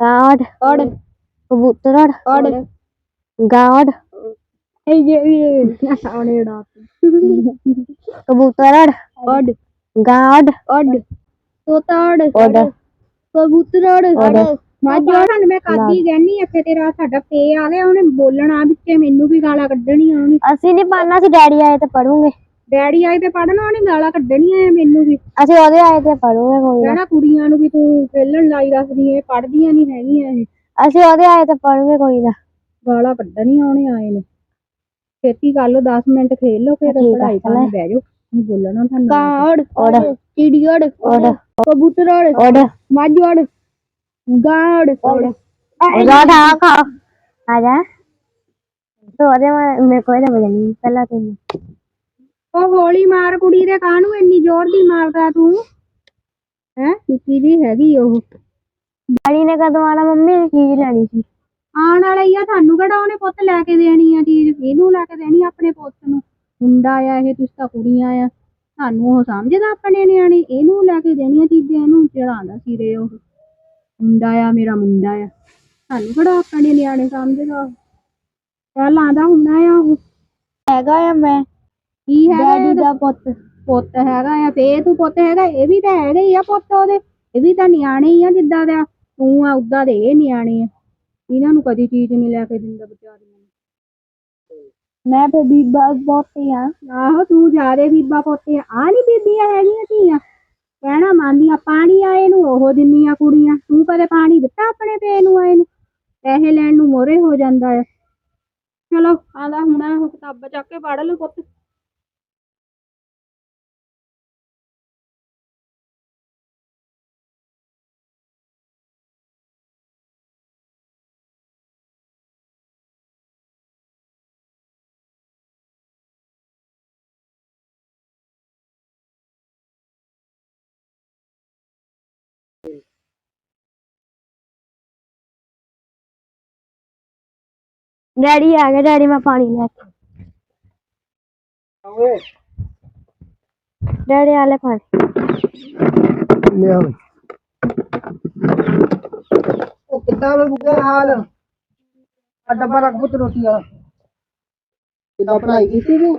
ਔੜ ਕਬੂਤਰ ਔੜ ਗਾੜ ਇਹ ਇਹ ਆਉਣੇ ਡਾ ਕਬੂਤਰ ਔੜ ਗਾੜ ਔੜ ਤੋਤਾ ਔੜ ਔੜ ਕਬੂਤਰ ਔੜ ਔੜ ਮਾਜਾ ਸਾਨੂੰ ਮੈਂ ਕਾਦੀ ਕਹਿਨੀ ਇੱਥੇ ਤੇਰਾ ਸਾਡਾ ਪੇ ਆ ਗਿਆ ਉਹਨੇ ਬੋਲਣਾ ਵਿੱਚੇ ਮੈਨੂੰ ਵੀ ਗਾਲਾਂ ਕੱਢਣੀਆਂ ਉਹਨੇ। ਅਸੀਂ ਨਹੀਂ ਪੜਨਾ ਸੀ ਡੈਡੀ ਆਏ ਤੇ ਪੜੂਗੇ ਡੈਡੀ ਆਏ ਤੇ ਪੜਨਾ ਉਹਨੇ ਗਾਲਾਂ ਕੱਢਣੀਆਂ ਆ ਮੈਨੂੰ ਵੀ। ਅਸੀਂ ਉਹਦੇ ਆਏ ਤੇ ਪੜੂਗੇ ਕੋਈ ਨਾ। ਕਹਿਣਾ ਕੁੜੀਆਂ ਨੂੰ ਵੀ ਤੂੰ ਖੇਲਣ ਲਾਈ ਰੱਖਦੀ ਏ ਪੜਦੀਆਂ ਨਹੀਂ ਹੈਗੀਆਂ ਇਹ। ਅਸੀਂ ਉਹਦੇ ਆਏ ਤੇ ਪੜੂਗੇ ਕੋਈ ਨਾ। ਗਾਲਾਂ ਕੱਢਣੀਆਂ ਉਹਨੇ ਆਏ ਨੇ। ਛੇਤੀ ਕਰ ਲਓ 10 ਮਿੰਟ ਖੇਲ ਲਓ ਫਿਰ ਠੀਕ ਆ, ਪੜ੍ਹਾਈ ਕਰਨ ਬਹਿ ਜਾਓ। ਨਹੀਂ ਬੋਲਣਾ ਤੁਹਾਨੂੰ ਕਾੜ ਔੜ ਚਿੜੀ ਔੜ ਔੜ ਕਬੂਤਰ ਔੜ ਔੜ ਮੱਝ ਔੜ ਗਾੜ ਔੜ ਆ ਖਾ। ਆ ਜਾ। ਤੋ ਉਹਦੇ ਮੈਂ ਮੇਰੇ ਕੋਲ ਤਾਂ ਬਜਣੀ ਪਹਿਲਾਂ ਤੂੰ। ਉਹ ਹੌਲੀ ਮਾਰ ਕੁੜੀ ਦੇ ਕਾਹਨੂੰ ਇੰਨੀ ਜ਼ੋਰ ਦੀ ਮਾਰਦਾ ਤੂੰ? ਹੈ? ਨਿੱਕੀ ਜੀ ਹੈਗੀ ਉਹ। ਡੈਡੀ ਨੇ ਕਦੋਂ ਆਣਾ ਮੰਮੀ ਨੇ ਚੀਜ਼ ਲੈਣੀ ਸੀ। ਆਉਣ ਵਾਲਾ ਹੀ ਆ ਤੁਹਾਨੂੰ ਕਿਹੜਾ ਉਹਨੇ ਪੁੱਤ ਲੈ ਕੇ ਦੇਣੀ ਆ ਚੀਜ਼? ਇਹਨੂੰ ਲੈ ਕੇ ਦੇਣੀ ਆ ਆਪਣੇ ਪੁੱਤ ਨੂੰ। ਮੁੰਡਾ ਆ ਇਹ ਤੁਸੀਂ ਤਾਂ ਕੁੜੀਆਂ ਆ। ਸਾਨੂੰ ਉਹ ਸਮਝਦਾ ਆਪਣੇ ਨਿਆਣੇ? ਇਹਨੂੰ ਲੈ ਕੇ ਦੇਣੀਆਂ ਚੀਜ਼ਾਂ ਇਹਨੂੰ? ਚੜਾਉਂਦਾ ਸਿਰੇ ਉਹ। ਮੁੰਡਾ ਆ ਮੇਰਾ ਮੁੰਡਾ ਆ। ਸਾਨੂੰ ਕਿਹੜਾ ਆਪਣੇ ਨਿਆਣੇ ਸਮਝਦਾ। ਚੱਲ ਆਂਦਾ ਹੁੰਦਾ ਆ ਉਹ। ਹੈਗਾ ਆ ਮੈਂ। ਕੀ ਹੈਗਾ ਡੈਡੀ ਇਹਦਾ? ਦਾ ਪੁੱਤ। ਪੁੱਤ ਹੈਗਾ ਆ ਫੇ ਤੂੰ ਪੁੱਤ ਹੈਗਾ ਇਹ ਵੀ ਤਾਂ ਹੈਗਾ ਹੀ ਆ ਪੁੱਤ ਉਹਦੇ ਇਹ ਵੀ ਤਾਂ ਨਿਆਣੇ ਹੀ ਆ ਜਿੱਦਾਂ ਦਾ। ਤੂੰ ਆ ਉਦਾਂ ਦੇ ਇਹ ਨਿਆਣੇ ਆ। ਇਹਨਾਂ ਨੂੰ ਕਦੀ ਚੀਜ਼ ਨਹੀਂ ਲੈ ਕੇ ਦਿੰਦਾ ਵਿਚਾਰੀਆਂ ਨੂੰ। ਮੈਂ ਤੇ ਬੀਬਾ ਬੋਤੀ ਆ। ਆਹੋ ਤੂੰ ਜਾਦੇ ਬੀਬਾ ਪੋਤੇ ਆ। ਨੀ ਬੀਬੀਆਂ ਹੈਗੀਆਂ ਧੀਆਂ। ਕਹਿਣਾ ਮੰਨਦੀਆਂ ਪਾਣੀ ਆਏ ਨੂੰ ਉਹ ਦਿੰਦੀਆਂ ਕੁੜੀਆਂ। ਤੂੰ ਕਦੇ ਪਾਣੀ ਦਿੱਤਾ ਆਪਣੇ ਪੇ ਨੂੰ ਆਏ ਨੂੰ? ਪੈਸੇ ਲੈਣ ਨੂੰ ਮੋਰੇ ਹੋ ਜਾਂਦਾ ਆ। ਚਲੋ ਆਂਦਾ ਹੁਣ ਉਹ ਕਿਤਾਬਾਂ ਚੱਕ ਕੇ ਪੜ ਲਓ ਪੁੱਤ। ਡੈਡੀ ਆ ਗਿਆ ਡੈਡੀ ਮੈਂ ਪਾਣੀ ਲੈ ਕੇ ਡੈਡੀ ਆ ਲੈ ਪਾਣੀ। ਲਿਆ ਉਹ ਕਿੱਦਾਂ ਵੇ ਬੁੱਗਾ ਹਾਲ? ਆ ਡੱਬਾ ਰੱਖ ਪੁੱਤ ਰੋਟੀ ਵਾਲਾ। ਕਿੱਦਾਂ ਪੜ੍ਹਾਈ ਕੀਤੀ ਤੂੰ?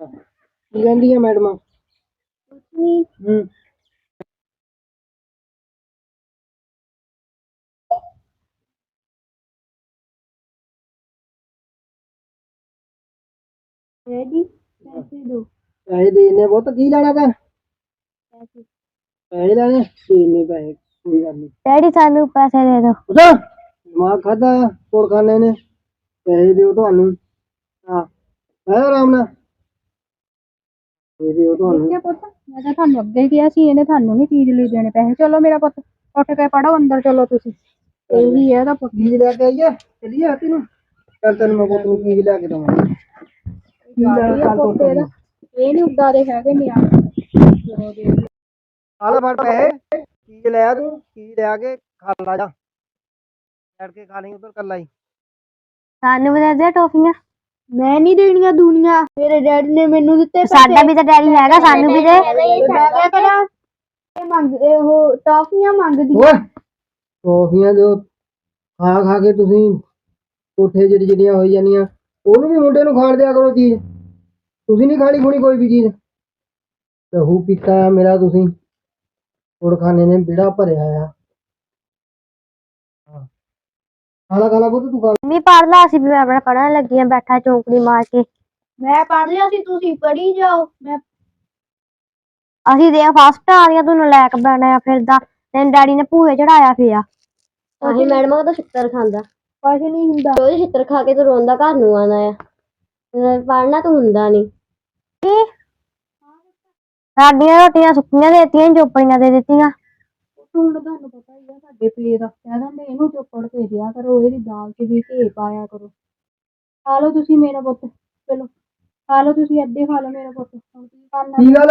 ਕੀ ਕਹਿੰਦੀ ਆ ਮੈਡਮ? ਹੂੰ। ਰੈਡੀ ਪੈਸੇ ਦੋ ਪੈਸੇ ਦੇਣੇ ਬਹੁਤ ਕੀ ਲੈਣਾ ਤਾਂ ਪੈਸੇ ਲੈਣੇ ਦੇਣੇ ਪੈਸੇ ਕੋਈ ਗੱਲ ਨਹੀਂ ਡੈਡੀ ਸਾਨੂੰ ਪੈਸੇ ਦੇ ਦਿਓ ਉਧਰ ਦਿਮਾਗ ਖਾਦਾ ਕੋੜ ਖਾਨੇ ਨੇ ਪੈਸੇ ਦਿਓ ਤੁਹਾਨੂੰ ਹਾਂ ਹੈ ਆਰਾਮ ਨਾਲ ਦੇ ਦਿਓ ਤੁਹਾਨੂੰ ਠੀਕ ਹੈ ਪੁੱਤ ਮੈਂ ਤਾਂ ਤੁਹਾਨੂੰ ਅੱਗੇ ਹੀ ਕਿਹਾ ਸੀ ਇਹਨੇ ਤੁਹਾਨੂੰ ਨਹੀਂ ਚੀਜ਼ ਲਈ ਦੇਣੇ ਪੈਸੇ ਚਲੋ ਮੇਰਾ ਪੁੱਤ ਉੱਠ ਕੇ ਪੜੋ ਅੰਦਰ ਚਲੋ ਤੁਸੀਂ ਇਹੀ ਹੈ ਇਹਦਾ ਪੁੱਤ ਚੀਜ਼ ਲੈ ਕੇ ਆਈਏ ਚਲੀਏ ਹੱਤੀ ਨੂੰ ਚੱਲ ਤੈਨੂੰ ਮੈਂ ਪੁੱਤ ਨੂੰ ਚੀਜ਼ ਲੈ ਕੇ ਦਵਾਂ ਕੀ ਲੈਣਾ ਕੱਲ ਤੋਂ ਪੁੱਤ ਇਹਦਾ ਇਹ ਨਹੀਂ ਉਦਾਂ ਦੇ ਹੈਗੇ ਨਿਆਣੇ। ਚਲੋ ਦੇਖ ਲਓ। ਆ ਲੈ ਫੜ ਪੈਸੇ ਚੀਜ਼ ਲੈ ਆ ਤੂੰ ਚੀਜ਼ ਲਿਆ ਕੇ ਖਾ ਲਾ ਜਾ। ਬੈਠ ਕੇ ਖਾ ਲਈ ਉਧਰ ਕੱਲਾ ਹੀ। ਸਾਨੂੰ ਵੀ ਦੇ ਦੇ ਟੋਫੀਆਂ। ਮੈਂ ਨਹੀਂ ਦੇਣੀਆਂ ਦੁਨੀਆ ਮੇਰੇ ਡੈਡੀ ਨੇ ਮੈਨੂੰ ਦਿੱਤੇ ਸਾਡਾ ਵੀ ਤਾਂ ਡੈਡੀ ਹੈਗਾ ਸਾਨੂੰ ਵੀ ਦੇ। ਮੈਂ ਕਿਆ ਕਰਾਂ ਇਹ ਮੰਗਦੇ ਉਹ ਟਾਫੀਆਂ ਮੰਗਦੀ ਓਏ ਟੋਫੀਆਂ ਜੋ ਖਾ ਖਾ ਕੇ ਤੁਸੀਂ ਕੋਠੇ ਜਿਹੜੀ ਜਿਹੜੀਆਂ ਹੋਈ ਜਾਂਦੀਆਂ ਉਹਨੂੰ ਵੀ ਮੁੰਡੇ ਨੂੰ ਖਾਣ ਦਿਆ ਕਰੋ ਚੀਜ਼। ਤੁਸੀਂ ਨਹੀਂ ਖਾਣੀ ਖੁਣੀ ਕੋਈ ਵੀ ਚੀਜ਼। ਲਹੂ ਪੀਤਾ ਆ ਮੇਰਾ ਤੁਸੀਂ। ਖਾਣੇ ਨੇ ਬੇੜਾ ਭਰਿਆ ਆ। ਹਾਂ। ਖਾਲਾ ਖਾਲਾ ਪੁੱਤ ਤੂੰ ਖਾ। ਮੰਮੀ ਪੜ ਲਾ ਅਸੀਂ ਵੀ ਆਪਣਾ ਪੜਨ ਲੱਗੀਆਂ ਬੈਠਾ ਚੌਂਕੜੀ ਮਾਰ ਕੇ। ਮੈਂ ਪੜ ਲਿਆ ਸੀ ਤੁਸੀਂ ਪੜੀ ਜਾਓ। ਮੈਂ ਅਸੀਂ ਦੇ ਫਸਟ ਆ ਰਹੀਆਂ ਤੂੰ ਨਲਾਇਕ ਬਣਿਆ ਫਿਰਦਾ ਤੈਨੂੰ ਡੈਡੀ ਨੇ ਭੂਏ ਚੜਾਇਆ ਪਿਆ। ਅਸੀਂ ਮੈਡਮ ਉਹਦਾ ਛਿੱਤਰ ਖਾਂਦਾ। ਕੁਝ ਨਹੀਂ ਹੁੰਦਾ। ਉਹਦੇ ਛਿੱਤਰ ਖਾ ਕੇ ਤੂੰ ਰੋਂਦਾ ਘਰ ਨੂੰ ਆਣਾ ਆ। ਪੜਨਾ ਤੂੰ ਹੁੰਦਾ ਨਹੀਂ ਸਾਡੀਆਂ ਰੋਟੀਆਂ ਸੁੱਕੀਆਂ ਦੇਤੀਆਂ ਚੋਪੜੀਆਂ ਦੇ ਦਿੱਤੀਆਂ। ਹੁਣ ਤੁਹਾਨੂੰ ਪਤਾ ਹੀ ਆ ਸਾਡੇ ਪੇ ਦਾ ਕਹਿ ਦਿੰਦੇ ਇਹਨੂੰ ਚੋਪੜ ਕੇ ਦਿਆ ਕਰੋ ਇਹਦੀ ਦਾਲ 'ਚ ਵੀ ਘੇ ਪਾਇਆ ਕਰੋ। ਖਾ ਲਓ ਤੁਸੀਂ ਮੇਰਾ ਪੁੱਤ ਚਲੋ। ਖਾ ਲਓ ਤੁਸੀਂ ਅੱਧੇ ਖਾ ਲਓ ਮੇਰਾ ਪੁੱਤ। ਹੁਣ ਕੀ ਕਰਨਾ? ਕੀ ਗੱਲ?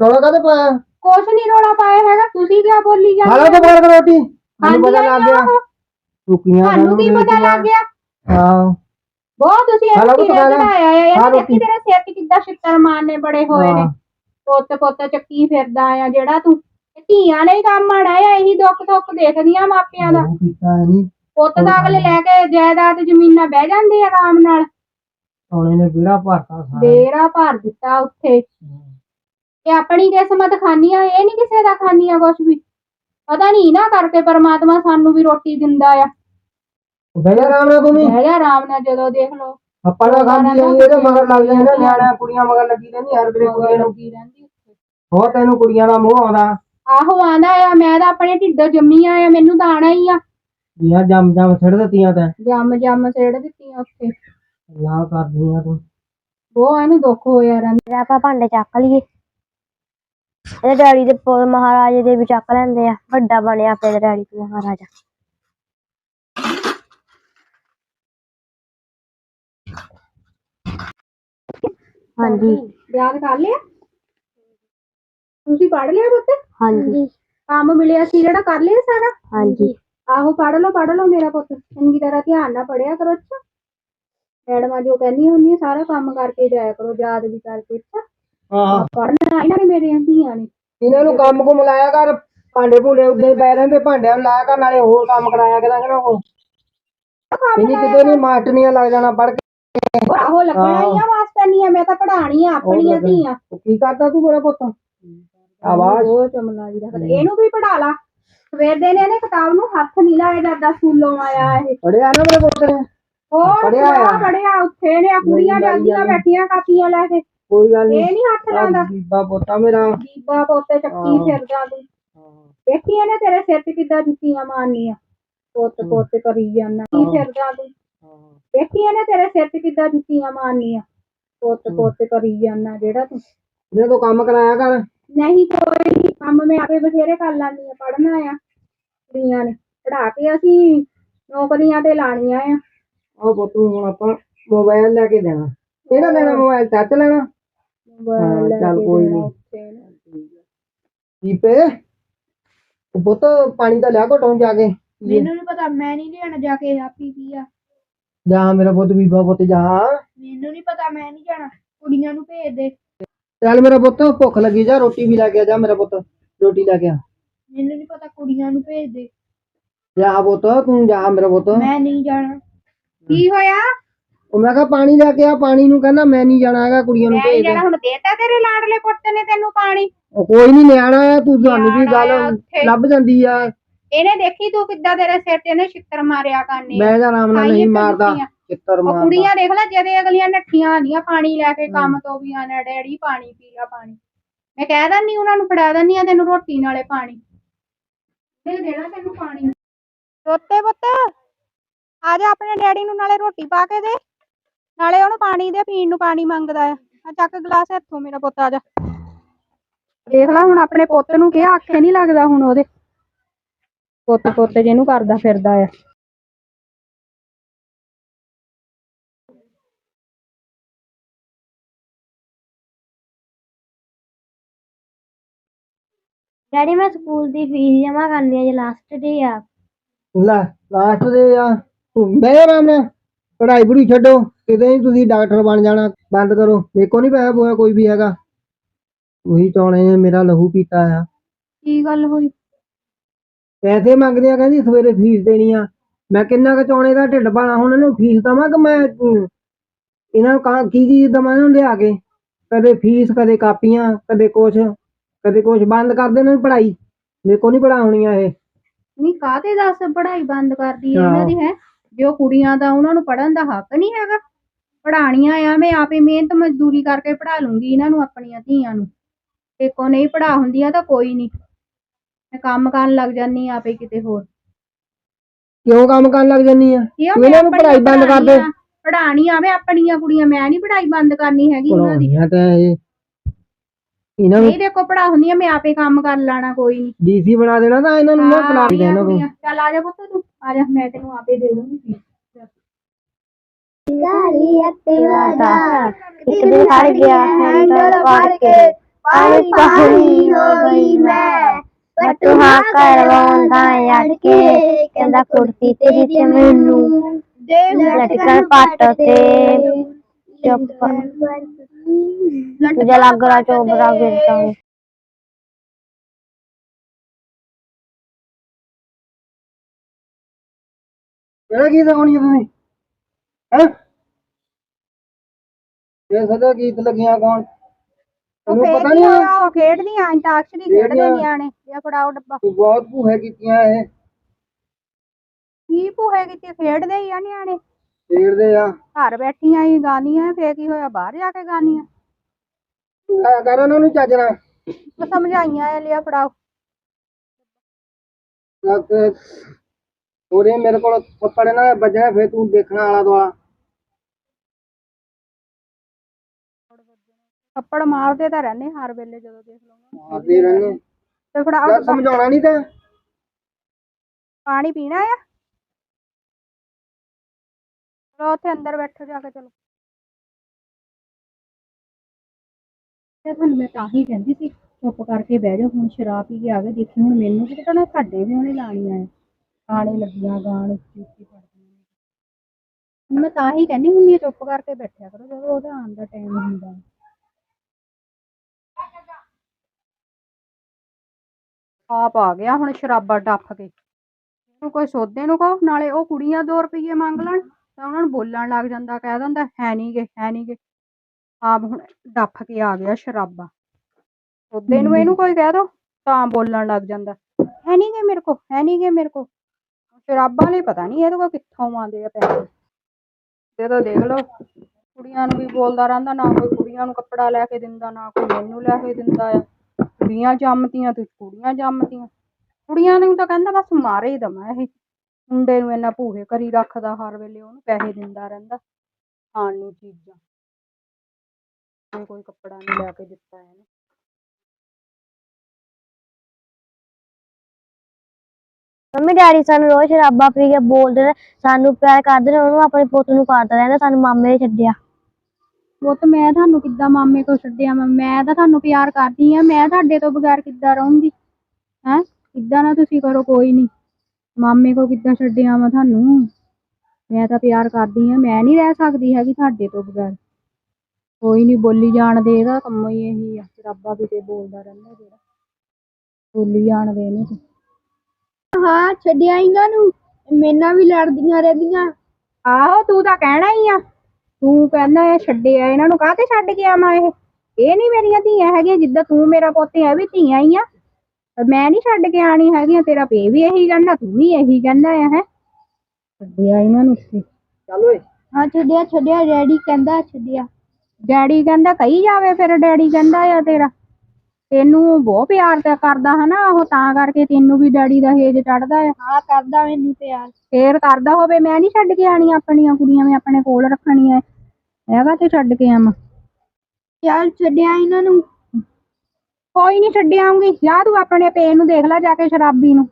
ਰੌਲਾ ਕਾਹਦੇ ਪਾਇਆ? ਕੁਛ ਨਹੀਂ ਰੋਲਾ ਪਾਇਆ ਹੈਗਾ ਤੁਸੀਂ ਕਿਆ ਬੋਲੀ ਖਾ ਜਾਂਦੇ ਲਾ ਤੇ ਬਾਹਰ ਰੋਟੀ। ਮੈਨੂੰ ਪਤਾ ਲੱਗ ਗਿਆ। ਸੁੱਕੀਆਂ ਤੁਹਾਨੂੰ ਕੀ ਪਤਾ ਲੱਗ ਗਿਆ? ਹਾਂ। ਬਹੁਤ ਤੁਸੀਂ ਖਾ ਲਓ ਇਹਨੂੰ ਪੁੱਤ, ਕਿਵੇਂ ਖਾ ਲਓ। ਚੜਾਇਆ ਆ ਖਾ ਇਹ ਰੋਟੀ। ਦੇਖੀ ਤੇਰੇ ਸਿਰ 'ਚ ਕਿੱਦਾਂ ਛਿੱਤਰ ਮਾਰਨੇ ਬੜੇ ਹੋਏ ਨੇ। ਹਾਂ। ਪੁੱਤ ਪੁੱਤ ਚੱਕੀ ਫਿਰਦਾ ਆ ਜਿਹੜਾ ਤੂੰ। ਇਹ ਧੀਆਂ ਨੇ ਹੀ ਕੰਮ ਆੜਾ ਆ ਇਹੀ ਦੁੱਖ ਦੁੱਖ ਦੇਖਦੀਆਂ ਮਾਪਿਆਂ ਦਾ। ਪੀਤਾ ਦਾ ਅਗਲੇ ਲੈ ਕੇ ਜਾਇਦਾਦ ਜ਼ਮੀਨਾਂ ਬਹਿ ਜਾਂਦੇ ਆ ਆਰਾਮ ਨਾਲ। ਸੋਨੇ ਨੇ ਵਿਹੜਾ ਭਰਤਾ ਸਾਰਾ। ਬੇੜਾ ਭਰ ਦਿੱਤਾ ਉੱਥੇ। ਇਹ ਆਪਣੀ ਕਿਸਮਤ ਖਾਨੀਆਂ ਇਹ ਨਹੀਂ ਕਿਸੇ ਦਾ ਖਾਨੀਆਂ ਕੁਛ ਵੀ। ਪਤਾ ਨਹੀਂ ਨਾ ਕਰਕੇ ਪਰਮਾਤਮਾ ਸਾਨੂੰ ਵੀ ਰੋਟੀ ਦਿੰਦਾ ਆ। ਬਹਿ ਜਾ ਆਰਾਮ ਨਾਲ ਤੂੰ ਵੀ। ਬਹਿ ਜਾ ਆਰਾਮ ਨਾਲ ਜਦੋਂ ਦੇਖ ਲਓ। ਆਪਾਂ ਨਾ ਖਾਂਦੀ ਆਈ ਇਹਦੇ ਮਗਰ ਲੱਗ ਜਾਂਦੇ ਨਿਆਣਾ ਕੁੜੀਆਂ ਮਗਰ ਲੱਗੀ ਰਹਿੰਦੀ ਹਰ ਵੇਲੇ ਕੁੜੀਆਂ ਨੂੰ। ਲੱਗੀ ਰਹਿੰਦੀ ਉੱਥੇ। ਬਹੁਤ ਤੈਨੂੰ ਕੁੜੀਆਂ ਦਾ ਮੋਹ ਆਉਂਦਾ। ਆਹੋ ਆਂਦਾ ਆ ਮੈਂ ਤਾਂ ਆਪਣੇ ਢਿੱਡੋਂ ਜੰਮੀ ਆ ਮੈਨੂੰ ਤਾਂ ਆਣਾ ਹੀ ਆ। ਯਾਰ ਜੰਮ ਜੰਮ ਛੱਡ ਦਿੱਤੀਆਂ ਤੈਂ। ਜੰਮ ਜੰਮ ਸੇੜ ਦਿੱਤੀਆਂ ਉੱਥੇ। ਲਾ ਕਰਦੀਆਂ ਤੂੰ। ਉਹ ਇਹਨੂੰ ਦੁੱਖ ਹੋਇਆ ਰਹਿੰਦਾ। ਫਿਰ ਆਪਾਂ ਭਾਂਡੇ ਚੱਕ ਲਈਏ। ਇਹਦੇ ਡੈਡੀ ਦੇ ਪੁੱਤ ਮਹਾਰਾਜੇ ਦੇ ਵੀ ਚੱਕ ਲੈਂਦੇ ਆ। ਵੱਡਾ ਬਣਿਆ ਫਿਰ ਡੈਡੀ ਤੇ ਮਹਾਰਾਜਾ। ਹਾਂਜੀ। ਯਾਦ ਕਰ ਲਿਆ? ਤੁਸੀਂ ਪੜ ਲਿਆ ਪੁੱਤ? ਹਾਂਜੀ। ਕੰਮ ਮਿਲਿਆ ਸੀ ਜਿਹੜਾ ਕਰ ਲਿਆ ਸਾਰਾ? ਹਾਂਜੀ। ਆਹੋ ਪੜ ਲਓ ਪੜ ਲਓ ਮੇਰਾ ਪੁੱਤ। ਚੰਗੀ ਤਰ੍ਹਾਂ ਧਿਆਨ ਨਾਲ ਪੜਿਆ ਕਰੋ ਅੱਛਾ। ਮੈਡਮਾਂ ਜੋ ਕਹਿੰਦੀਆਂ ਹੁੰਦੀਆਂ ਸਾਰਾ ਕੰਮ ਕਰਕੇ ਜਾਇਆ ਕਰੋ ਯਾਦ ਵੀ ਕਰਕੇ ਅੱਛਾ। ਹਾਂ। ਪੜਨਾ ਇਹਨਾਂ ਨੇ ਮੇਰੀਆਂ ਧੀਆਂ ਨੇ। ਇਹਨਾਂ ਨੂੰ ਕੰਮ ਕੁ ਮਿਲਾਇਆ ਕਰ ਭਾਂਡੇ ਭੂੰਡੇ ਉੱਦੇ ਪੈ ਰਹਿੰਦੇ ਭਾਂਡਿਆਂ ਨੂੰ ਲਾਇਆ ਕਰ ਨਾਲੇ ਹੋਰ ਕੰਮ ਕਰਾਇਆ ਕਰਾਂਗੇ ਨਾ ਉਹ ਇਹਨੀ ਕਿਤੇ ਨਹੀਂ ਮਾਸਟਰੀਆਂ ਲੱਗ ਜਾਣਾ ਪੜ ਕੇ। ਆਹੋ ਲੱਗਣਾ ਹੀ ਆ ਮਾਸਟਰਨੀਆਂ ਮੈਂ ਤਾਂ ਪੜਾਣੀ ਆ ਆਪਣੀਆਂ ਧੀਆਂ। ਉਹ ਕੀ ਕਰਦਾ ਤੂੰ ਮੇਰਾ ਪੁੱਤ? ਆਵਾਜ਼। ਉਹ ਚਮਲਾ ਜੀ ਰੱਖਦੇ। ਇਹਨੂੰ ਵੀ ਪੜਾ ਲਾ। ਸਵੇਰ ਦੇ ਨੇ ਇਹਨੇ ਕਿਤਾਬ ਨੂੰ ਹੱਥ ਨਹੀਂ ਲਾਇਆ ਜਾਂਦਾ ਸਕੂਲੋਂ ਆਇਆ ਇਹ। ਪੜਿਆ ਨਾ ਮੇਰੇ ਪੁੱਤ ਨੇ? ਹੋਰ ਆ। ਪੜਿਆ ਪੜਿਆ ਉੱਥੇ ਨੇ ਆ ਕੁੜੀਆਂ ਜਾਂਦੀਆਂ ਬੈਠੀਆਂ ਕਾਪੀਆਂ ਲੈ ਕੇ। ਕੋਈ ਗੱਲ ਇਹ ਨਹੀਂ ਨਹੀਂ ਹੱਥ ਲਾਉਂਦਾ। ਬੀਬਾ ਪੋਤਾ ਮੇਰਾ। ਬੀਬਾ ਪੋਤੇ ਚੱਕੀ ਫਿਰਦਾ ਤੂੰ। ਦੇਖੀ ਇਹਨੇ ਤੇਰੇ ਸਿਰ ਤੇ ਕਿੱਦਾਂ ਜੁੱਤੀਆਂ ਮਾਰਨੀਆਂ। ਪੁੱਤ ਪੁੱਤ ਕਰੀ ਜਾਂਦਾ ਕੀ ਫਿਰਦਾ ਤੂੰ। ਦੇਖੀ ਇਹਨੇ ਤੇਰੇ ਸਿਰ ਤੇ ਕਿੱਦਾਂ ਜੁੱਤੀਆਂ ਮਾਰਨੀਆਂ। ਪੁੱਤ ਪੁੱਤ ਕਰੀ ਜਾਂਦਾ ਜਿਹੜਾ ਤੂੰ। ਇਹਨੇ ਤੋਂ ਕੰਮ ਕਰਾਇਆ ਕਰ। ਨਹੀਂ ਕੋਈ ਨੀ, ਕੰਮ ਮੈਂ ਆਪੇ ਬਥੇਰੇ ਕਰ ਲੈਂਦੀ ਆ ਪੜਨਾ ਆ। ਕੁੜੀਆਂ ਨੇ ਪੜਾ ਕੇ ਅਸੀਂ ਨੌਕਰੀਆਂ ਤੇ ਲਾਣੀਆਂ ਆ। ਉਹ ਪੁੱਤ ਨੂੰ ਹੁਣ ਆਪਾਂ ਮੋਬਾਈਲ ਲੈ ਕੇ ਦੇਣਾ। ਕਿਹੜਾ ਲੈਣਾ? ਮੋਬਾਈਲ ਟੱਚ ਲੈਣਾ ਚੱਲ ਕੋਈ ਨੀ। ਦੀਪੇ ਉਹ ਪੁੱਤ ਪਾਣੀ ਤਾਂ ਲਿਆ ਘਟੋਂ ਜਾ ਕੇ। ਮੈਨੂੰ ਨਹੀਂ ਪਤਾ ਮੈਂ ਨਹੀਂ ਲੈਣਾ ਜਾ ਕੇ ਆਪੀ ਪੀਆ ਜਾ ਮੇਰਾ ਪੁੱਤ ਬੀਬਾ ਪੁੱਤ ਜਾ। ਮੈਨੂੰ ਨਹੀਂ ਪਤਾ ਮੈਂ ਨਹੀਂ ਜਾਣਾ। ਕੁੜੀਆਂ ਨੂੰ ਭੇਜ ਦੇ। ਚੱਲ ਮੇਰਾ ਪੁੱਤ ਭੁੱਖ ਲੱਗੀ ਜਾ ਰੋਟੀ ਵੀ ਲੈ ਕੇ ਆ ਜਾ ਮੇਰਾ ਪੁੱਤ। ਰੋਟੀ ਲੈ ਕੇ ਆ। ਮੈਨੂੰ ਨਹੀਂ ਪਤਾ ਕੁੜੀਆਂ ਨੂੰ ਭੇਜ ਦੇ। ਜਾ ਪੁੱਤ ਤੂੰ ਜਾ ਮੇਰਾ ਪੁੱਤ। ਮੈਂ ਨਹੀਂ ਜਾਣਾ। ਕੀ ਹੋਇਆ? ਉਹ ਮੈਂ ਕਿਹਾ ਪਾਣੀ ਲੈ ਕੇ ਆ ਪਾਣੀ ਨੂੰ ਕਹਿੰਦਾ ਮੈਂ ਨਹੀਂ ਜਾਣਾ ਹੈਗਾ ਕੁੜੀਆਂ ਨੂੰ ਭੇਜ ਦੇ। ਜਾਣਾ ਹੁਣ ਦੇਤਾ ਤੇਰੇ ਲਾਡਲੇ ਪੁੱਤ ਨੇ ਤੈਨੂੰ ਪਾਣੀ? ਉਹ ਕੋਈ ਨਹੀਂ ਨਿਆਣਾ ਆ ਤੂੰ ਸਾਨੂੰ ਵੀ ਗੱਲ। ਲੱਭ ਜਾਂਦੀ ਆ। ਇਹਨੇ ਦੇਖੀ ਤੂੰ ਕਿੱਦਾਂ ਤੇਰੇ ਸਿਰ ਤੇ ਇਹਨੇ ਛਿੱਤਰ ਮਾਰਿਆ ਕਰਨੇ ਮੈਂ ਜਾ ਆਰਾਮ ਨਾਲ ਨਹੀਂ ਮਾਰਦਾ। ਚਿੱਤਰ ਉਹ ਮਾਰਦਾ। ਕੁੜੀਆਂ ਦੇਖ ਲੈ ਜਦੇ ਅਗਲੀਆਂ ਨੱਠੀਆਂ ਆਂਦੀਆਂ ਪਾਣੀ ਲੈ ਕੇ ਕੰਮ ਤੋਂ ਵੀ ਆਣਾ ਡੈਡੀ ਪਾਣੀ ਪੀ ਲਾ ਪਾਣੀ। ਮੈਂ ਕਹਿ ਦਿੰਦੀ ਉਹਨਾਂ ਨੂੰ ਫੜਾ ਦਿੰਦੀ ਆ ਤੈਨੂੰ ਰੋਟੀ ਨਾਲੇ ਪਾਣੀ। ਦੇ ਦੇਣਾ ਤੈਨੂੰ ਪਾਣੀ। ਤੋਤੇ ਪੁੱਤ ਆ ਜਾ ਆਪਣੇ ਡੈਡੀ ਨੂੰ ਨਾਲੇ ਰੋਟੀ ਪਾ ਕੇ ਦੇ। ਨਾਲੇ ਉਹਨੂੰ ਪਾਣੀ ਦੇ ਪੀਣ ਨੂੰ ਪਾਣੀ ਮੰਗਦਾ ਆ। ਆ ਚੱਕ ਗਲਾਸ ਹੱਥੋਂ ਮੇਰਾ ਪੁੱਤ ਆ ਜਾ। ਦੇਖ ਲੈ ਹੁਣ ਆਪਣੇ ਪੁੱਤ ਨੂੰ ਕਿਹਾ ਆਖੇ ਨਹੀਂ ਲੱਗਦਾ ਹੁਣ ਉਹਦੇ। ਪੁੱਤ ਪੁੱਤ ਜਿਹਨੂੰ ਕਰਦਾ ਫਿਰਦਾ ਆ। ਡੈਡੀ ਮੈਂ ਸਕੂਲ ਦੀ ਫੀਸ ਜਮਾ ਕਰਨੀ ਹੈ ਜੇ ਲਾਸਟ ਡੇ ਆ। ਲੈ ਲਾਸਟ ਦੇ ਆ ਤੂੰ ਬਹਿ ਆਰਾਮ ਨਾਲ। ਪੜਾਈ ਪੜੂਈ ਛੱਡੋ ਕਿਤੇ ਨਹੀਂ ਤੁਸੀਂ ਡਾਕਟਰ ਬਣ ਜਾਣਾ ਬੰਦ ਕਰੋ। ਕੋ ਨਹੀਂ ਪੈਸਾ ਪੋਇਆ ਕੋਈ ਵੀ ਹੈਗਾ। ਉਹੀ ਚੌਣੇ ਨੇ ਮੇਰਾ ਲਹੂ ਪੀਤਾ ਆ। ਕੀ ਗੱਲ ਹੋਈ ਪੈਸੇ ਮੰਗਦੇ ਆ ਕਹਿੰਦੀ ਸਵੇਰੇ ਫੀਸ ਦੇਣੀ ਆ। ਮੈਂ ਕਿੰਨਾ ਕੁ ਚੌਣੇ ਦਾ ਢਿੱਡ ਪਾਣਾ ਹੁਣ ਇਹਨੂੰ ਫੀਸ ਦਵਾਂ ਕਿ ਮੈਂ ਇਹਨਾਂ ਨੂੰ ਕਾਂ- ਕੀ ਕੀ ਦਵਾਂ ਇਹਨੂੰ ਲਿਆ ਕੇ? ਕਦੇ ਫੀਸ ਕਦੇ ਕਾਪੀਆਂ ਕਦੇ ਕੁਛ ਕਦੇ ਕੁਛ ਬੰਦ ਕਰ ਦੇਣ ਇਹਨੂੰ ਪੜਾਈ ਮੇਰੇ ਕੋ ਨਹੀਂ ਪੜਾਉਣੀਆਂ ਇਹ। ਨਹੀਂ ਕਾਹਤੇ ਦੱਸ ਪੜ੍ਹਾਈ ਬੰਦ ਕਰਦੀ ਹੈ ਹਾਂ। ਇਹਨਾਂ ਦੀ ਹੈ? ਜੋ ਕੁੜੀਆਂ ਦਾ ਉਹਨਾਂ ਨੂੰ ਪੜਨ ਦਾ ਹੱਕ ਨਹੀਂ ਹੈਗਾ। ਪੜਾਣੀਆਂ ਆ ਮੈਂ ਆਪੇ ਮਿਹਨਤ ਮਜ਼ਦੂਰੀ ਕਰਕੇ ਪੜਾ ਲੂੰਗੀ ਇਹਨਾਂ ਨੂੰ ਆਪਣੀਆਂ ਧੀਆਂ ਨੂੰ। ਤੇ ਕੋ ਨਹੀਂ ਪੜਾ ਹੁੰਦੀਆਂ ਤਾਂ ਕੋਈ ਨਹੀਂ ਮੈਂ ਕੰਮ ਕਰਨ ਲੱਗ ਜਾਨੀ ਆਂ ਆਪੇ ਕਿਤੇ ਹੋਰ। ਕਿਉਂ ਕੰਮ ਕਰਨ ਲੱਗ ਜੰਨੀ ਆ? ਤੂੰ ਇਹਨਾਂ ਨੂੰ ਪੜ੍ਹਾਈ ਬੰਦ ਕਰ ਦੇ। ਪੜਾਣੀ ਆਵੇ ਆਪਣੀਆਂ ਕੁੜੀਆਂ ਮੈਂ ਨਹੀਂ ਪੜਾਈ ਬੰਦ ਕਰਨੀ ਹੈਗੀ ਉਹਨਾਂ ਦੀ। ਪੜਾਉਣੀਆਂ ਤਾਂ ਇਹ। ਇਹਨਾਂ ਨੂੰ ਨਹੀਂ ਦੇਖੋ ਪੜਾ ਹੁੰਦੀਆਂ ਮੈਂ ਆਪੇ ਕੰਮ ਕਰ ਲੈਣਾ ਕੋਈ ਨਹੀਂ ਡੀਸੀ ਬਣਾ ਦੇਣਾ ਤਾਂ ਇਹਨਾਂ ਨੂੰ ਨਾ ਪੜਾ ਦੇ ਇਹਨਾਂ ਨੂੰ। ਚੱਲ ਆ ਜਾ ਪੁੱਤ ਤੂੰ ਆ ਜਾ ਮੈਂ ਤੈਨੂੰ ਆਪੇ ਦੇ ਦੂੰਗੀ ਫੀਸ। ਇੱਕ ਦਿਨ ਹਟ ਗਿਆ ਹੈਂਡਲ ਫੜ ਕੇ ਪਾਣੀ ਪਾਣੀ ਹੋ ਗਈ ਮੈਂ। ਬਟੂਹਾ ਕਰਵਾਉਂਦਾ ਅੜ ਕੇ, ਕਹਿੰਦਾ ਕੁੜਤੀ ਤੇਰੀ ਤੇ ਮੈਨੂੰ। ਦੇ ਲਟਕਣ ਪੱਟ ਤੇ। ਚੁੱਪ। ਤੁਝੇ ਲੱਗ ਰਿਹਾ ਚੋਬਰਾ ਗਿਰਦਾ ਹੂੰ ਕਿਹੜਾ ਗੀਤ ਗਾਉਣੀ ਤੁਸੀਂ? ਹੈ? ਇਹ ਸਦਾ ਗੀਤ ਲੱਗੀਆਂ ਗਾਉਣ। ਉਹ ਤੁਹਾਨੂੰ ਪਤਾ ਖੇਡਦੀਆਂ ਨਹੀਂ ਆ, ਉਹ ਖੇਡਦੀਆਂ ਅੰਤਾਕਸ਼ਰੀ ਖੇਡਦੇ ਖੇਡਦੀਆਂ। ਨਿਆਣੇ ਇਹ ਫੜਾਓ ਡੱਬਾ। ਤੂੰ ਬਹੁਤ ਭੂਹੇ ਕੀਤੀਆਂ ਇਹ। ਕੀ ਭੂਹੇ ਕਿਤੇ ਖੇਡਦੇ ਹੀ ਆ ਨਿਆਣੇ। ਖੇਡਦੇ ਆ। ਘਰ ਬੈਠੀਆਂ ਹੀ ਗਾਨੀਆਂ ਫੇਰ ਕੀ ਹੋਇਆ ਬਾਹਰ ਜਾ ਕੇ ਗਾਨੀਆਂ। ਆ ਕਰ ਉਹਨਾਂ ਨੂੰ ਚੱਜਣਾ ਮੈਂ ਸਮਝਾਈਆਂ ਇਹ ਲਿਆ ਫੜਾਓ। ਉਹਦੇ ਮੇਰੇ ਕੋਲ ਥੱਪੜ ਨਾ ਵੱਜਣਾ ਫੇਰ ਤੂੰ ਦੇਖਣਾ ਆਲਾ ਦੁਆਲਾ ਥੱਪੜ ਮਾਰਦੇ ਤਾਂ ਰਹਿੰਦੇ ਹਰ ਵੇਲੇ ਜਦੋਂ ਦੇਖ ਲਓ ਮਾਰਦੇ ਰਹਿੰਦੇ। ਤੇ ਫੜਾਓ ਯਾਰ। ਸਮਝਾਉਣਾ ਨਹੀਂ ਤਾਂ। ਪਾਣੀ ਪੀਣਾ ਆ? ਚਲੋ ਉੱਥੇ ਅੰਦਰ ਬੈਠੋ ਜਾ ਕੇ ਚਲੋ। ਤੇ ਤੁਹਾਨੂੰ ਮੈਂ ਤਾਂ ਹੀ ਕਹਿੰਦੀ ਸੀ ਚੁੱਪ ਕਰਕੇ ਬਹਿ ਜਾ ਹੁਣ ਸ਼ਰਾਬ ਪੀ ਕੇ ਆ ਗਏ। ਦੇਖੀ ਹੁਣ ਮੈਨੂੰ ਕਿਤੇ ਤਾਂ ਸਾਡੇ ਵੀ ਉਹਨੇ ਲਾਣੀਆਂ ਆ ਆਣੇ ਲੱਗੀਆਂ ਗਾਣ ਉੱਚੀ ਉੱਚੀ ਪੜਦੀਆਂ ਨੇ। ਮੈਂ ਤਾਂ ਹੀ ਕਹਿੰਦੀ ਹੁੰਦੀ ਆ ਚੁੱਪ ਕਰਕੇ ਬੈਠਿਆ ਕਰੋ ਜਦੋਂ ਉਹਦਾ ਆਉਣ ਦਾ ਟਾਈਮ ਹੁੰਦਾ। ਹੈ। ਆਪ ਆ ਗਿਆ ਹੁਣ ਸ਼ਰਾਬਾ ਡੱਫ ਕੇ। ਉਹਨੂੰ ਕੋਈ ਸੌਦੇ ਨੂੰ ਕਹੋ, ਨਾਲੇ ਉਹ ਕੁੜੀਆਂ 2 ਰੁਪਏ ਮੰਗ ਲੈਣ, ਤਾਂ ਉਹਨਾਂ ਨੂੰ ਬੋਲਣ ਲੱਗ ਜਾਂਦਾ, ਕਹਿ ਦਿੰਦਾ, ਹੈ ਨਹੀਂ ਗੇ, ਹੈ ਨਹੀਂ ਗੇ। ਆਪ ਹੁਣ ਡੱਫ ਕੇ ਆ ਗਿਆ ਸ਼ਰਾਬਾ। ਸੌਦੇ ਨੂੰ ਇਹਨੂੰ ਕੋਈ ਕਹਿ ਦੋ, ਤਾਂ ਬੋਲਣ ਲੱਗ ਜਾਂਦਾ, ਹੈ ਨਹੀਂ ਗੇ ਮੇਰੇ ਕੋ ਹੈ ਨਹੀਂ ਗੇ ਮੇਰੇ ਕੋ ਸ਼ਰਾਬਾਂ ਲਈ ਪਤਾ ਨਹੀਂ ਇਹਦੇ ਕੋ ਕਿੱਥੋਂ ਆਉਂਦੇ ਆ ਪੈਸੇ। ਜਦੋਂ ਦੇਖ ਲਓ, ਕੁੜੀਆਂ ਨੂੰ ਵੀ ਬੋਲਦਾ ਰਹਿੰਦਾ, ਨਾ ਕੋਈ ਕੁੜੀਆਂ ਨੂੰ ਕੱਪੜਾ ਲੈ ਕੇ ਦਿੰਦਾ, ਨਾ ਕੋਈ ਮੈਨੂੰ ਲੈ ਕੇ ਦਿੰਦਾ ਆ। ਕੁੜੀਆਂ ਜੰਮਤੀਆਂ ਤੇ ਕੁੜੀਆਂ ਜੰਮਤੀਆਂ। ਕੁੜੀਆਂ ਨੂੰ ਤਾਂ ਕਹਿੰਦਾ ਬਸ ਮਾਰੇ ਹੀ ਦਵਾਂ ਇਹ। ਮੁੰਡੇ ਨੂੰ ਇੰਨਾ ਭੂਹੇ ਕਰੀ ਰੱਖਦਾ ਹਰ ਵੇਲੇ, ਉਹਨੂੰ ਪੈਸੇ ਦਿੰਦਾ ਰਹਿੰਦਾ ਖਾਣ ਨੂੰ ਚੀਜ਼ਾਂ। ਤੇ ਕੋਈ ਕੱਪੜਾ ਨਹੀਂ ਲੈ ਕੇ ਦਿੱਤਾ ਇਹਨੇ। ਮੰਮੀ, ਡੈਡੀ ਸਾਨੂੰ ਰੋਜ਼ ਸ਼ਰਾਬਾਂ ਪੀ ਕੇ ਬੋਲਦੇ ਨੇ, ਸਾਨੂੰ ਪਿਆਰ ਕਰਦੇ ਨੇ, ਉਹਨੂੰ ਆਪਣੇ ਪੁੱਤ ਨੂੰ ਕਰਦਾ ਰਹਿੰਦਾ, ਸਾਨੂੰ ਮਾਮੇ ਨੇ ਛੱਡਿਆ। ਉਹ ਤਾਂ ਮੈਂ ਤੁਹਾਨੂੰ ਕਿੱਦਾਂ ਮਾਮੇ ਕੋਲ ਛੱਡਿਆ ਮੈਂ ਮੈਂ ਤਾਂ ਤੁਹਾਨੂੰ ਪਿਆਰ ਕਰਦੀ ਆ। ਮੈਂ ਤੁਹਾਡੇ ਤੋਂ ਬਗੈਰ ਕਿੱਦਾਂ ਰਹੂੰਗੀ? ਹੈ? ਕਿੱਦਾਂ ਨਾ ਤੁਸੀਂ ਕਰੋ ਕੋਈ ਨਹੀਂ ਮਾਮੇ ਕੋ ਕਿੱਦਾਂ ਛੱਡਿਆ ਮੈਂ ਤੁਹਾਨੂੰ? ਮੈਂ ਤਾਂ ਪਿਆਰ ਕਰਦੀ ਆ। ਮੈਂ ਨਹੀਂ ਰਹਿ ਸਕਦੀ ਹੈਗੀ ਤੁਹਾਡੇ ਤੋਂ ਬਗੈਰ। ਕੋਈ ਨਹੀਂ ਬੋਲੀ ਜਾਣ ਦੇ ਇਹਦਾ ਕੰਮ ਹੀ ਇਹੀ ਆ। ਸ਼ਰਾਬਾ ਵੀ ਤੇ ਬੋਲਦਾ ਰਹਿੰਦਾ ਜਿਹੜਾ। ਬੋਲੀ ਜਾਣ ਦੇ ਇਹਨੂੰ ਤੇ। ਹਾਂ ਛੱਡਿਆ ਇਹਨਾਂ ਨੂੰ। ਮੈਨਾਂ ਵੀ ਲੜਦੀਆਂ ਰਹਿੰਦੀਆਂ। ਆਹੋ ਤੂੰ ਤਾਂ ਕਹਿਣਾ ਹੀ ਆ। ਤੂੰ ਕਹਿੰਦਾ ਇਹ ਛੱਡਿਆ ਇਹਨਾਂ ਨੂੰ ਕਾਹਤੇ ਛੱਡ ਕੇ ਆਵਾਂ ਇਹ? ਇਹ ਨਹੀਂ ਮੇਰੀਆਂ ਧੀਆਂ ਹੈਗੀਆਂ ਜਿੱਦਾਂ ਤੂੰ ਮੇਰਾ ਪੁੱਤ ਹੈ ਵੀ ਧੀਆਂ ਹੀ ਆ। ਮੈਂ ਨਹੀਂ ਛੱਡ ਕੇ ਆਣੀ ਹੈਗੀਆਂ ਤੇਰਾ ਪੇ ਵੀ ਇਹੀ ਕਹਿੰਦਾ ਤੂੰ ਵੀ ਇਹੀ ਕਹਿੰਦਾ ਆ ਹੈ? ਛੱਡਿਆ ਇਹਨਾਂ ਨੂੰ ਉੱਥੇ। ਚੱਲ ਓਏ। ਹਾਂ ਛੱਡਿਆ ਛੱਡਿਆ ਡੈਡੀ ਕਹਿੰਦਾ ਛੱਡਿਆ। ਡੈਡੀ ਕਹਿੰਦਾ ਕਹੀ ਜਾਵੇ ਫਿਰ ਡੈਡੀ ਕਹਿੰਦਾ ਆ ਤੇਰਾ। ਤੈਨੂੰ ਬਹੁਤ ਪਿਆਰ ਤੇ ਕਰਦਾ ਹਨਾ ਉਹ ਤਾਂ ਕਰਕੇ ਤੈਨੂੰ ਵੀ ਡੈਡੀ ਦਾ ਹੇਜ ਚੜਦਾ ਆ। ਹਾਂ ਕਰਦਾ ਮੈਨੂੰ ਪਿਆਰ। ਫੇਰ ਕਰਦਾ ਹੋਵੇ ਮੈਂ ਨਹੀਂ ਛੱਡ ਕੇ ਆਣੀ ਆਪਣੀਆਂ ਕੁੜੀਆਂ ਮੈਂ ਆਪਣੇ ਕੋਲ ਰੱਖਣੀਆਂ। ਹੈਗਾ ਤੇ ਛੱਡ ਕੇ ਆਵਾਂ। ਚੱਲ ਛੱਡਿਆ ਇਹਨਾਂ ਨੂੰ। ਕੋਈ ਨਹੀਂ ਛੱਡ ਆਉਂਗੀ ਜਾ ਤੂੰ ਆਪਣੇ ਪੇ ਨੂੰ ਦੇਖ ਲੈ ਜਾ ਕੇ ਸ਼ਰਾਬੀ ਨੂੰ।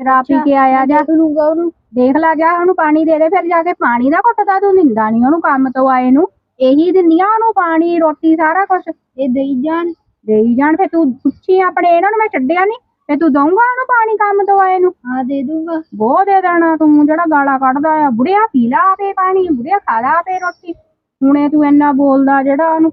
ਸ਼ਰਾਬ ਪੀ ਕੇ ਆਇਆ ਜਾ। ਕਰੂੰਗਾ ਉਹਨੂੰ। ਦੇਖ ਲੈ ਜਾ ਉਹਨੂੰ ਪਾਣੀ ਦੇ ਦੇ ਫਿਰ ਜਾ ਕੇ ਪਾਣੀ ਦਾ ਘੁੱਟ ਤਾਂ ਦਿੰਦਾ ਨਹੀਂ ਉਹਨੂੰ ਕੰਮ ਤੋਂ ਆਏ ਨੂੰ। ਇਹੀ ਦਿੰਦੀਆਂ ਉਹਨੂੰ ਪਾਣੀ ਰੋਟੀ ਸਾਰਾ ਕੁਝ ਇਹ ਦੇਈ ਜਾਣ। ਦੇਈ ਜਾਣ ਫਿਰ ਤੂੰ ਪੁੱਛੀ ਆਪਣੇ ਇਹਨਾਂ ਨੂੰ ਮੈਂ ਛੱਡਿਆ ਨਹੀਂ ਤੇ ਤੂੰ ਦਊਂਗਾ ਉਹਨੂੰ ਪਾਣੀ ਕੰਮ ਤੋਂ ਆਏ ਨੂੰ? ਹਾਂ ਦੇ ਦੂੰਗਾ ਬਹੁਤ ਦੇ ਦੇਣਾ ਤੂੰ ਜਿਹੜਾ ਗਾਲਾਂ ਕੱਢਦਾ ਆ। ਬੁੜਿਆ ਪੀ ਲਾ ਆਪੇ ਪਾਣੀ ਬੁੜਿਆ ਖਾ ਲਾ ਆਪੇ ਰੋਟੀ। ਹੁਣੇ ਤੂੰ ਇੰਨਾ ਬੋਲਦਾ ਜਿਹੜਾ ਉਹਨੂੰ